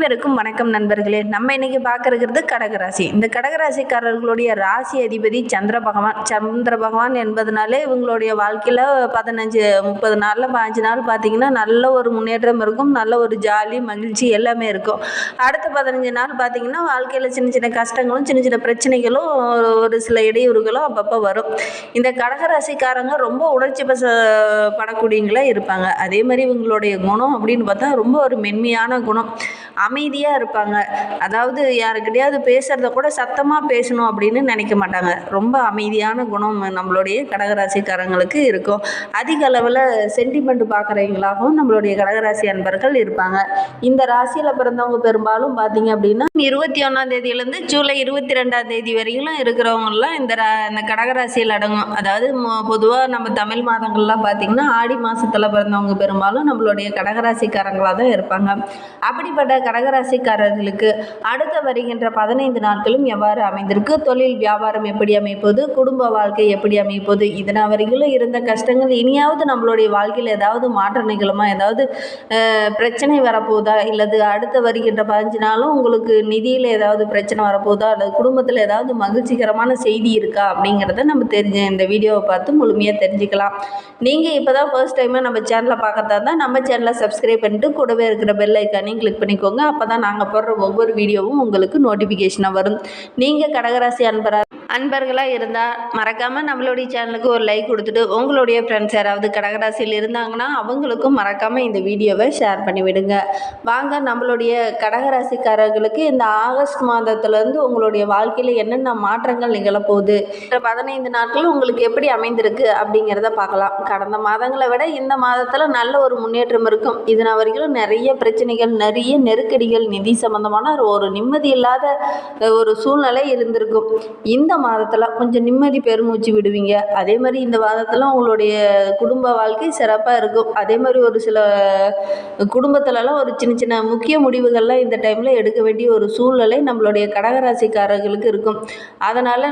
அனைவருக்கும் வணக்கம் நண்பர்களே. நம்ம இன்னைக்கு பார்க்கறது கடகராசி. இந்த கடகராசிக்காரர்களுடைய ராசி அதிபதி சந்திர பகவான். சந்திர பகவான் என்பதனாலே இவங்களுடைய வாழ்க்கையில் பதினஞ்சு முப்பது நாளில் பாஞ்சு நாள் பார்த்தீங்கன்னா நல்ல ஒரு முன்னேற்றம் இருக்கும். நல்ல ஒரு ஜாலி மகிழ்ச்சி எல்லாமே இருக்கும். அடுத்த பதினஞ்சு நாள் பார்த்தீங்கன்னா வாழ்க்கையில் சின்ன சின்ன கஷ்டங்களும் சின்ன சின்ன பிரச்சனைகளும் ஒரு- சில இடையூறுகளும் அப்பப்போ வரும். இந்த கடகராசிக்காரங்க ரொம்ப உணர்ச்சி பச படக்கூடியங்களா இருப்பாங்க. அதே மாதிரி இவங்களுடைய குணம் அப்படின்னு பார்த்தா ரொம்ப ஒரு மென்மையான குணம். அமைதியாக இருப்பாங்க. அதாவது யாருக்கிட்டையாவது பேசுகிறத கூட சத்தமாக பேசணும் அப்படின்னு நினைக்க மாட்டாங்க. ரொம்ப அமைதியான குணம் நம்மளுடைய கடகராசிக்காரங்களுக்கு இருக்கும். அதிக அளவில் சென்டிமெண்ட் பார்க்குறவங்களாகவும் நம்மளுடைய கடகராசி அன்பர்கள் இருப்பாங்க. இந்த ராசியில் பிறந்தவங்க பெரும்பாலும் பார்த்தீங்க அப்படின்னா இருபத்தி ஒன்றாம் தேதியிலேருந்து ஜூலை இருபத்தி ரெண்டாம் தேதி வரையிலும் இருக்கிறவங்கலாம் இந்த ரா இந்த கடகராசியில் அடங்கும். அதாவது பொதுவாக நம்ம தமிழ் மாதங்கள்லாம் பார்த்தீங்கன்னா ஆடி மாதத்தில் பிறந்தவங்க பெரும்பாலும் நம்மளுடைய கடகராசிக்காரங்களாக தான் இருப்பாங்க. அப்படிப்பட்ட கடகராசிக்காரர்களுக்கு அடுத்த வருகின்ற பதினைந்து நாட்களும் எவ்வாறு அமைந்திருக்கு? தொழில் வியாபாரம் எப்படி அமைப்பது? குடும்ப வாழ்க்கை எப்படி அமைப்பது? இதனால் வரையிலும் இருந்த கஷ்டங்கள் இனியாவது நம்மளுடைய வாழ்க்கையில் ஏதாவது மாற்ற நிகழுமா ஏதாவது பிரச்சனை வரப்போதா? இல்லது அடுத்த வருகின்ற பதினஞ்சு நாளும் உங்களுக்கு நிதியில் ஏதாவது பிரச்சனை வரப்போதா? அல்லது குடும்பத்தில் ஏதாவது மகிழ்ச்சிகரமான செய்தி இருக்கா? அப்படிங்கிறத நம்ம தெரிஞ்ச இந்த வீடியோவை பார்த்து முழுமையாக தெரிஞ்சுக்கலாம். நீங்கள் இப்போ தான் ஃபர்ஸ்ட் டைமாக நம்ம சேனலை பார்க்கறதா இருந்தால் நம்ம சேனலை சப்ஸ்கிரைப் பண்ணிட்டு கூடவே இருக்கிற பெல் ஐக்கானையும் கிளிக் பண்ணிக்கோங்க. அப்போ தான் நாங்கள் போடுற ஒவ்வொரு வீடியோவும் உங்களுக்கு நோட்டிஃபிகேஷனாக வரும். நீங்கள் கடகராசி அன்பரா அன்பர்களாக இருந்தால் மறக்காமல் நம்மளுடைய சேனலுக்கு ஒரு லைக் கொடுத்துட்டு உங்களுடைய ஃப்ரெண்ட்ஸ் யாராவது கடகராசியில் இருந்தாங்கன்னா அவங்களுக்கும் மறக்காமல் இந்த வீடியோவை ஷேர் பண்ணிவிடுங்க. வாங்க நம்மளுடைய கடகராசிக்காரர்களுக்கு இந்த ஆகஸ்ட் மாதத்துலேருந்து உங்களுடைய வாழ்க்கையில் என்னென்ன மாற்றங்கள் நிகழப்போகுது? இந்த பதினைந்து நாட்கள் உங்களுக்கு எப்படி அமைந்திருக்கு அப்படிங்கிறத பார்க்கலாம். கடந்த மாதங்களை விட இந்த மாதத்தில் நல்ல ஒரு முன்னேற்றம் இருக்கும். இதனால் வரைக்கும் நிறைய பிரச்சனைகள் நிறைய நெருக்கடிகள் நிதி சம்பந்தமான ஒரு நிம்மதி இல்லாத ஒரு சூழ்நிலை இருந்திருக்கும். இந்த மாதத்தில் கொஞ்சம் நிம்மதி பெருமூச்சு விடுவீங்க. அதே மாதிரி இந்த மாதத்தில் உங்களுடைய குடும்ப வாழ்க்கை சிறப்பாக இருக்கும். அதே மாதிரி ஒரு சில குடும்பத்துலலாம் ஒரு சின்ன சின்ன முக்கிய முடிவுகள்லாம் இந்த டைமில் எடுக்க வேண்டிய ஒரு சூழ்நிலை நம்மளுடைய கடகராசிக்காரர்களுக்கு இருக்கும். அதனால்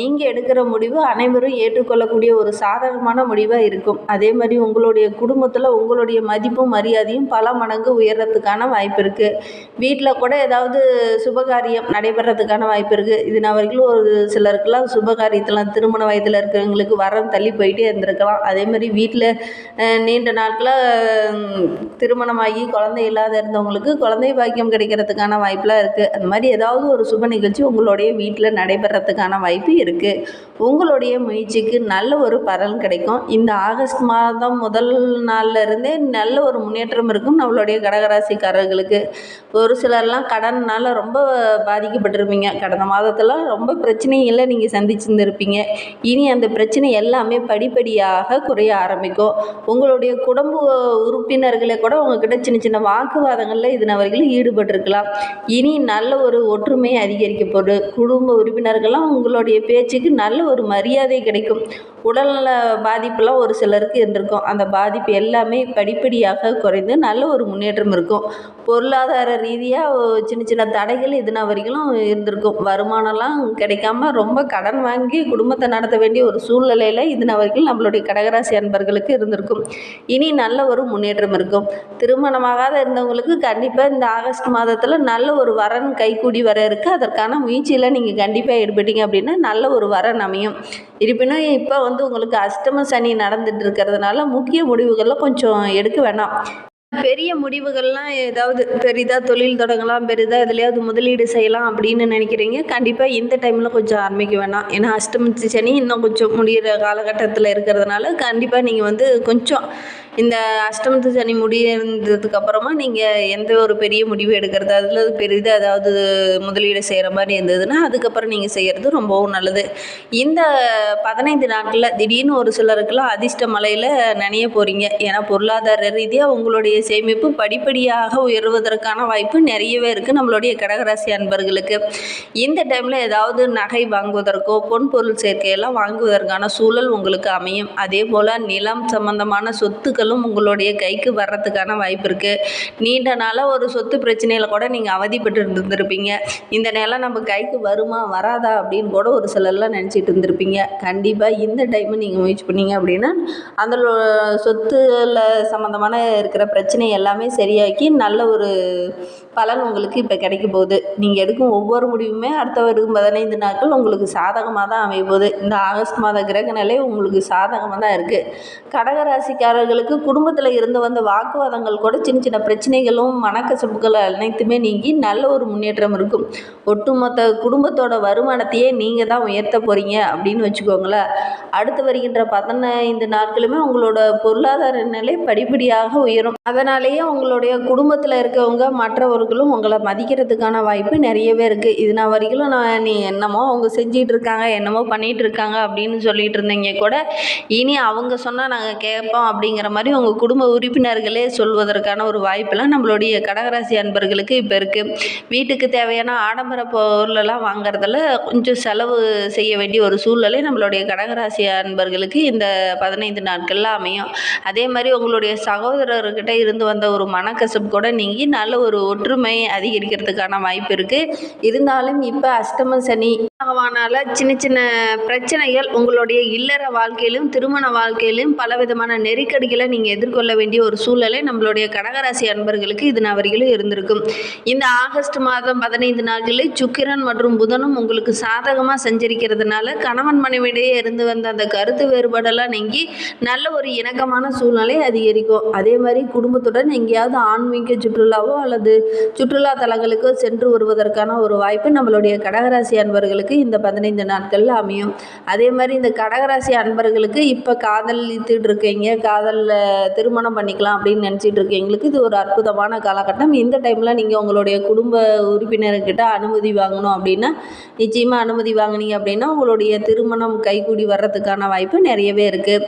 நீங்கள் எடுக்கிற முடிவு அனைவரும் ஏற்றுக்கொள்ளக்கூடிய ஒரு சாதகமான முடிவாக இருக்கும். அதே மாதிரி உங்களுடைய குடும்பத்தில் உங்களுடைய மதிப்பும் மரியாதையும் பல மடங்கு உயர்றதுக்கான வாய்ப்பு இருக்குது வீட்டில் கூட ஏதாவது சுபகாரியம் நடைபெறதுக்கான வாய்ப்பு இருக்குது இது நான் வரைக்கும் ஒரு சிலருக்குலாம் காரியத்தெல்லாம் திருமண வயதில் இருக்கிறவங்களுக்கு வரம் தள்ளி போயிட்டே இருந்திருக்கலாம். அதேமாதிரி வீட்டில் நீண்ட நாட்களாக திருமணமாகி குழந்தை இல்லாத இருந்தவங்களுக்கு குழந்தை பாக்கியம் கிடைக்கிறதுக்கான வாய்ப்பெலாம் இருக்குது அந்த மாதிரி ஏதாவது ஒரு சுப நிகழ்ச்சி உங்களுடைய வீட்டில் நடைபெறத்துக்கான வாய்ப்பு இருக்குது உங்களுடைய முயற்சிக்கு நல்ல ஒரு பலன் கிடைக்கும். இந்த ஆகஸ்ட் மாதம் முதல் நாளில் இருந்தே நல்ல ஒரு முன்னேற்றம் இருக்கும் நம்மளுடைய கடகராசிக்காரர்களுக்கு. ஒரு சிலர்லாம் கடன்னால் ரொம்ப பாதிக்கப்பட்டிருப்பீங்க. கடந்த மாதத்தில் ரொம்ப பிரச்சனை பிரச்சனைகளை நீங்கள் சந்திச்சிருந்துருப்பீங்க. இனி அந்த பிரச்சனை எல்லாமே படிப்படியாக குறைய ஆரம்பிக்கும். உங்களுடைய குடும்ப உறுப்பினர்களே கூட உங்ககிட்ட சின்ன சின்ன வாக்குவாதங்களில் இது வரைக்கும் ஈடுபட்டிருக்கலாம். இனி நல்ல ஒரு ஒற்றுமை அதிகரிக்கப்படும் குடும்ப உறுப்பினர்கள்லாம் உங்களுடைய பேச்சுக்கு நல்ல ஒரு மரியாதை கிடைக்கும். உடல்நல பாதிப்புலாம் ஒரு சிலருக்கு இருந்திருக்கும். அந்த பாதிப்பு எல்லாமே படிப்படியாக குறைந்து நல்ல ஒரு முன்னேற்றம் இருக்கும். பொருளாதார ரீதியாக சின்ன சின்ன தடைகள் இதுனா வரைக்கும் இருந்திருக்கும். வருமானம்லாம் கிடைக்காம ரொம்ப கடன் வாங்கி குடும்பத்தை நடத்த வேண்டிய ஒரு சூழ்நிலையில் இது வரைக்கும் நம்மளுடைய கடகராசி அன்பர்களுக்கு இருந்திருக்கும். இனி நல்ல ஒரு முன்னேற்றம் இருக்கும். திருமணமாகாத இருந்தவங்களுக்கு கண்டிப்பாக இந்த ஆகஸ்ட் மாதத்தில் நல்ல ஒரு வரன் கைக்கூடி வர இருக்குது அதற்கான முயற்சியில் நீங்கள் கண்டிப்பாக ஈடுபட்டீங்க அப்படின்னா நல்ல ஒரு வரன் அமையும். இருப்பினும் இப்போ வந்து உங்களுக்கு அஷ்டம சனி நடந்துட்டு இருக்கிறதுனால முக்கிய முடிவுகளில் கொஞ்சம் எடுக்க வேணாம். பெரிய முடிவுகள்லாம் ஏதாவது பெரிதாக தொழில் தொடங்கலாம் பெரிதாக எதுலையாவது முதலீடு செய்யலாம் அப்படின்னு நினைக்கிறீங்க? கண்டிப்பாக இந்த டைமில் கொஞ்சம் ஆரம்பிக்க வேணாம். ஏன்னா அஷ்டமிச்சு சனி இன்னும் கொஞ்சம் முடிகிற காலகட்டத்தில் இருக்கிறதுனால கண்டிப்பாக நீங்கள் வந்து கொஞ்சம் இந்த அஷ்டமத்து சனி முடிந்ததுக்கு அப்புறமா நீங்கள் எந்த ஒரு பெரிய முடிவு எடுக்கிறது அதில் பெரிதாக ஏதாவது முதலீடு செய்கிற மாதிரி இருந்ததுன்னா அதுக்கப்புறம் நீங்கள் செய்கிறது ரொம்பவும் நல்லது. இந்த பதினைந்து நாட்களில் திடீர்னு ஒரு சிலருக்குலாம் அதிர்ஷ்ட மலையில் நனைய போகிறீங்க ஏன்னா பொருளாதார ரீதியாக உங்களுடைய சேமிப்பு படிப்படியாக உயர்வதற்கான வாய்ப்பு நிறையவே இருக்குது நம்மளுடைய கடகராசி அன்பர்களுக்கு. இந்த டைமில் ஏதாவது நகை வாங்குவதற்கோ பொன் பொருள் சேர்க்கையெல்லாம் வாங்குவதற்கான சூழல் உங்களுக்கு அமையும். அதே போல் நிலம் சம்பந்தமான சொத்துக்கள் பலன்களும் உங்களுடைய கைக்கு வர்றதுக்கான வாய்ப்பு இருக்குது நீண்ட நாளாக ஒரு சொத்து பிரச்சனையில் கூட நீங்கள் அவதிப்பட்டு இருந்திருப்பீங்க இந்த நிலம் நம்ம கைக்கு வருமா வராதா அப்படின்னு கூட ஒரு சிலர்லாம் நினச்சிட்டு இருந்திருப்பீங்க. கண்டிப்பாக இந்த டைமு நீங்கள் முயற்சி பண்ணீங்க அப்படின்னா அந்த சொத்துல சம்மந்தமான இருக்கிற பிரச்சனை எல்லாமே சரியாக்கி நல்ல ஒரு பலன் உங்களுக்கு இப்போ கிடைக்க போகுது. நீங்கள் எடுக்கும் ஒவ்வொரு முடிவுமே அடுத்த வரும் பதினைந்து நாட்கள் உங்களுக்கு சாதகமாக தான் அமைய போகுது. இந்த ஆகஸ்ட் மாத கிரக நிலை உங்களுக்கு சாதகமாக தான் இருக்குது கடகராசிக்காரர்களுக்கு குடும்பத்தில் இருந்து வந்த வாக்குவாதங்கள் கூட சின்ன சின்ன பிரச்சனைகளும் மனக்கசப்புகள் அனைத்துமே நீங்கி நல்ல ஒரு முன்னேற்றம் இருக்கும். ஒட்டுமொத்த குடும்பத்தோட வருமானத்தையே நீங்கள் தான் உயர்த்த போகிறீங்க அப்படின்னு வச்சுக்கோங்களேன். அடுத்து வருகின்ற பதினைந்து நாட்களுமே உங்களோட பொருளாதார நிலை படிப்படியாக உயரும். அதனாலேயே உங்களுடைய குடும்பத்தில் இருக்கவங்க மற்றவர்களும் உங்களை மதிக்கிறதுக்கான வாய்ப்பு நிறையவே இருக்குது இது நான் வரைக்கும் நான் நீ என்னமோ அவங்க செஞ்சிட்டு இருக்காங்க என்னமோ பண்ணிகிட்டு இருக்காங்க அப்படின்னு சொல்லிட்டு இருந்தீங்க கூட இனி அவங்க சொன்னால் நாங்கள் கேட்போம் அப்படிங்கிற மாதிரி மாதிரி உங்கள் குடும்ப உறுப்பினர்களே சொல்வதற்கான ஒரு வாய்ப்பெல்லாம் நம்மளுடைய கடகராசி அன்பர்களுக்கு இப்போ இருக்குது வீட்டுக்கு தேவையான ஆடம்பர பொருளெல்லாம் வாங்குறதில் கொஞ்சம் செலவு செய்ய வேண்டிய ஒரு சூழ்நிலை நம்மளுடைய கடகராசி அன்பர்களுக்கு இந்த பதினைந்து நாட்களில் அமையும். அதே மாதிரி உங்களுடைய சகோதரர்கிட்ட இருந்து வந்த ஒரு மனக்கசப்பு கூட நீங்கி நல்ல ஒரு ஒற்றுமை அதிகரிக்கிறதுக்கான வாய்ப்பு இருக்குது இருந்தாலும் இப்போ அஷ்டம சனி பகவானால சின்ன சின்ன பிரச்சனைகள் உங்களுடைய இல்லற வாழ்க்கையிலும் திருமண வாழ்க்கையிலும் பலவிதமான நெருக்கடிகளை நீங்கள் எதிர்கொள்ள வேண்டிய ஒரு சூழ்நிலை நம்மளுடைய கடகராசி அன்பர்களுக்கு இது நான் வரையிலும் இருந்திருக்கும். இந்த ஆகஸ்ட் மாதம் பதினைந்து நாட்களில் சுக்கிரன் மற்றும் புதனும் உங்களுக்கு சாதகமாக சஞ்சரிக்கிறதுனால கணவன் மனைவிடையே இருந்து வந்த அந்த கருத்து வேறுபாடெல்லாம் நீங்கி நல்ல ஒரு இணக்கமான சூழ்நிலை அதிகரிக்கும். அதே மாதிரி குடும்பத்துடன் எங்கேயாவது ஆன்மீக சுற்றுலாவோ அல்லது சுற்றுலா தலங்களுக்கோ சென்று வருவதற்கான ஒரு வாய்ப்பு நம்மளுடைய கடகராசி அன்பர்களுக்கு இந்த பதினைந்து நாட்களில் அமையும். அதே மாதிரி இந்த கடகராசி அன்பர்களுக்கு இப்போ காதலித்துட்டு இருக்கீங்க. காதலில் திருமணம் பண்ணிக்கலாம் அப்படின்னு நினச்சிட்டு இருக்கீங்களுக்கு இது ஒரு அற்புதமான காலகட்டம். இந்த டைமில் நீங்கள் உங்களுடைய குடும்ப உறுப்பினர்கிட்ட அனுமதி வாங்கணும் அப்படின்னா நிச்சயமாக அனுமதி வாங்குனீங்க அப்படின்னா உங்களுடைய திருமணம் கைகூடி வர்றதுக்கான வாய்ப்பு நிறையவே இருக்குது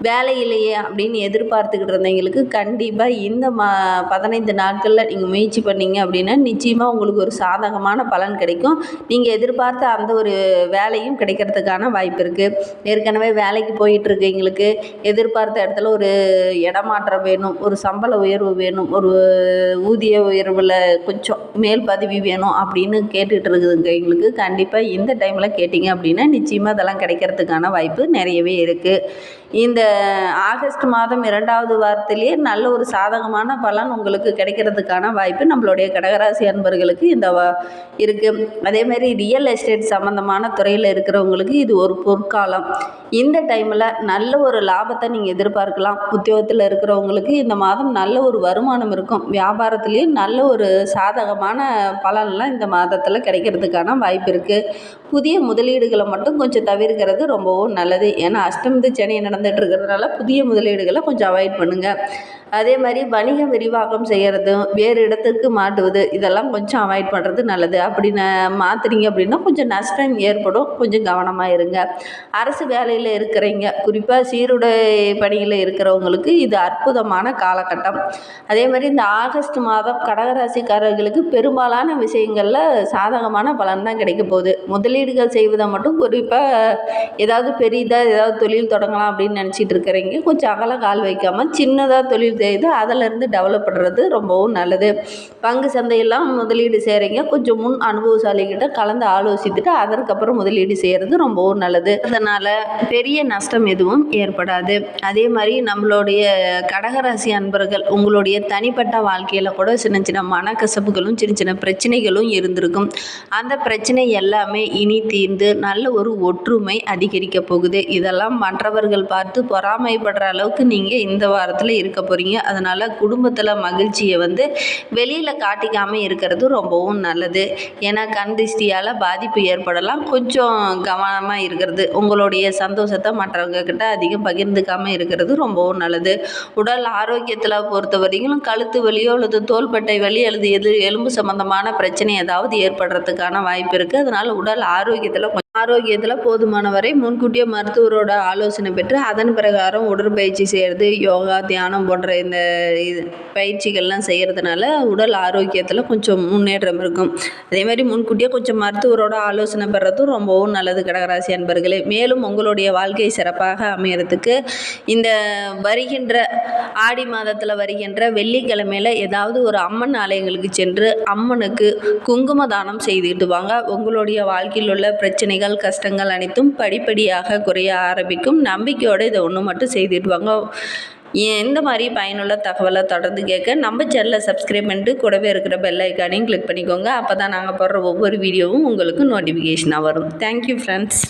வேலை இல்லையே அப்படின்னு எதிர்பார்த்துக்கிட்டு இருந்தவங்களுக்கு கண்டிப்பாக இந்த மா பதினைந்து நாட்களில் நீங்கள் முயற்சி பண்ணீங்க அப்படின்னா நிச்சயமாக உங்களுக்கு ஒரு சாதகமான பலன் கிடைக்கும். நீங்கள் எதிர்பார்த்த அந்த ஒரு வேலையும் கிடைக்கிறதுக்கான வாய்ப்பு இருக்குது ஏற்கனவே வேலைக்கு போயிட்டுருக்கவங்களுக்கு எதிர்பார்த்த இடத்துல ஒரு இடமாற்றம் வேணும் ஒரு சம்பள உயர்வு வேணும் ஒரு ஊதிய உயர்வில் கொஞ்சம் மேல் பதவி வேணும் அப்படின்னு கேட்டுட்டு இருக்குதுங்கவங்களுக்கு கண்டிப்பாக இந்த டைமில் கேட்டிங்க அப்படின்னா நிச்சயமாக அதெல்லாம் கிடைக்கிறதுக்கான வாய்ப்பு நிறையவே இருக்குது இந்த ஆகஸ்ட் மாதம் இரண்டாவது வாரத்திலேயே நல்ல ஒரு சாதகமான பலன் உங்களுக்கு கிடைக்கிறதுக்கான வாய்ப்பு நம்மளுடைய கடகராசி அன்பர்களுக்கு இந்த இருக்குது அதே மாதிரி ரியல் எஸ்டேட் சம்மந்தமான துறையில் இருக்கிறவங்களுக்கு இது ஒரு பொற்காலம். இந்த டைமில் நல்ல ஒரு லாபத்தை நீங்கள் எதிர்பார்க்கலாம். உத்தியோகத்தில் இருக்கிறவங்களுக்கு இந்த மாதம் நல்ல ஒரு வருமானம் இருக்கும். வியாபாரத்துலேயும் நல்ல ஒரு சாதகமான பலன்லாம் இந்த மாதத்தில் கிடைக்கிறதுக்கான வாய்ப்பு இருக்குது புதிய முதலீடுகளை மட்டும் கொஞ்சம் தவிர்க்கிறது ரொம்பவும் நல்லது. ஏன்னா அஷ்டமத்து சனி நடந்துட்டு இருக்கிறதுனால புதிய முதலீடுகளை கொஞ்சம் அவாய்ட் பண்ணுங்கள் அதே மாதிரி வணிக விரிவாக்கம் செய்கிறதும் வேறு இடத்துக்கு மாட்டுவது இதெல்லாம் கொஞ்சம் அவாய்ட் பண்ணுறது நல்லது. அப்படி ந மாற்றுறீங்க அப்படின்னா கொஞ்சம் நஷ்டம் ஏற்படும். கொஞ்சம் கவனமாக இருங்க. அரசு வேலையில் இருக்கிறீங்க. குறிப்பாக சீருடை பணியில் இருக்கிறவங்களுக்கு இது அற்புதமான காலகட்டம். அதே மாதிரி இந்த ஆகஸ்ட் மாதம் கடகராசிக்காரர்களுக்கு பெரும்பாலான விஷயங்களில் சாதகமான பலன் தான் கிடைக்க போகுது. முதலீடுகள் செய்வதை மட்டும் குறிப்பாக ஏதாவது பெரிதாக ஏதாவது தொழில் தொடங்கலாம் அப்படின்னு நினச்சிட்டு இருக்கிறீங்க. கொஞ்சம் அகல கால் வைக்காமல் சின்னதாக தொழில் செய்து அதிலேருந்து டெவலப் பண்ணுறது ரொம்பவும் நல்லது. பங்கு சந்தையெல்லாம் முதலீடு செய்கிறீங்க கொஞ்சம் முன் அனுபவசாலிகிட்ட கலந்து ஆலோசித்துட்டு அதற்கப்புறம் முதலீடு செய்கிறது ரொம்பவும் நல்லது. அதனால் பெரிய நஷ்டம் எதுவும் ஏற்படாது. அதே மாதிரி நம்மளுடைய கடகராசி அன்பர்கள் உங்களுடைய தனிப்பட்ட வாழ்க்கையில் கூட சின்ன சின்ன மனக்கசப்புகளும் சின்ன சின்ன பிரச்சனைகளும் இருந்திருக்கும். அந்த பிரச்சனை எல்லாமே இனி தீர்ந்து நல்ல ஒரு ஒற்றுமை அதிகரிக்க போகுது. இதெல்லாம் மற்றவர்கள் பார்த்து பொறாமைப்படுற அளவுக்கு நீங்கள் இந்த வாரத்தில் இருக்க போகிறீங்க அதனால் குடும்பத்தில் மகிழ்ச்சியை வந்து வெளியில் காட்டிக்காமல் இருக்கிறது ரொம்பவும் நல்லது. ஏன்னா கண் திருஷ்டியால் பாதிப்பு ஏற்படலாம். கொஞ்சம் கவனமாக இருக்கிறது. உங்களுடைய சந்தோஷத்தை மற்றவங்க கிட்ட அதிகம் பகிர்ந்துக்காமல் இருக்கிறது ரொம்பவும் நல்லது. உடல் ஆரோக்கியத்தில் பொறுத்த வரைக்கும் கழுத்து வலியோ அல்லது தோள்பட்டை வலி அல்லது எது எலும்பு சம்மந்தமான பிரச்சனை ஏதாவது ஏற்படுறதுக்கான வாய்ப்பு இருக்குது அதனால் உடல் ஆரோக்கியத்தில் கொஞ்சம் ஆரோக்கியத்தில் போதுமான வரை முன்கூட்டியே மருத்துவரோட ஆலோசனை பெற்று அதன் பிரகாரம் உடற்பயிற்சி செய்கிறது யோகா தியானம் போன்ற இந்த இது பயிற்சிகள்லாம் செய்கிறதுனால உடல் ஆரோக்கியத்தில் கொஞ்சம் முன்னேற்றம் இருக்கும். அதேமாதிரி முன்கூட்டியே கொஞ்சம் மருத்துவரோட ஆலோசனை பெறதும் ரொம்பவும் நல்லது கடகராசி அன்பர்களே. மேலும் உங்களுடைய வாழ்க்கை சிறப்பாக அமையறதுக்கு இந்த வருகின்ற ஆடி மாதத்தில் வருகின்ற வெள்ளிக்கிழமையில் ஏதாவது ஒரு அம்மன் ஆலயங்களுக்கு சென்று அம்மனுக்கு குங்கும தானம் செய்துக்கிட்டு வாங்க. உங்களுடைய வாழ்க்கையில் உள்ள பிரச்சனைகள் கஷ்டங்கள் அனைத்தும் படிப்படியாக குறைய ஆரம்பிக்கும். நம்பிக்கையோடு இதை ஒன்று மட்டும் செய்துட்டு வாங்க எந்த மாதிரி பயனுள்ள தகவலை தொடர்ந்து கேட்க நம்ம சேனலை சப்ஸ்கிரைப் பண்ணிட்டு கூடவே இருக்கிற பெல் ஐக்கானையும் கிளிக் பண்ணிக்கோங்க. அப்போ தான் நாங்கள் போடுற ஒவ்வொரு வீடியோவும் உங்களுக்கு நோட்டிஃபிகேஷனாக வரும். Thank you friends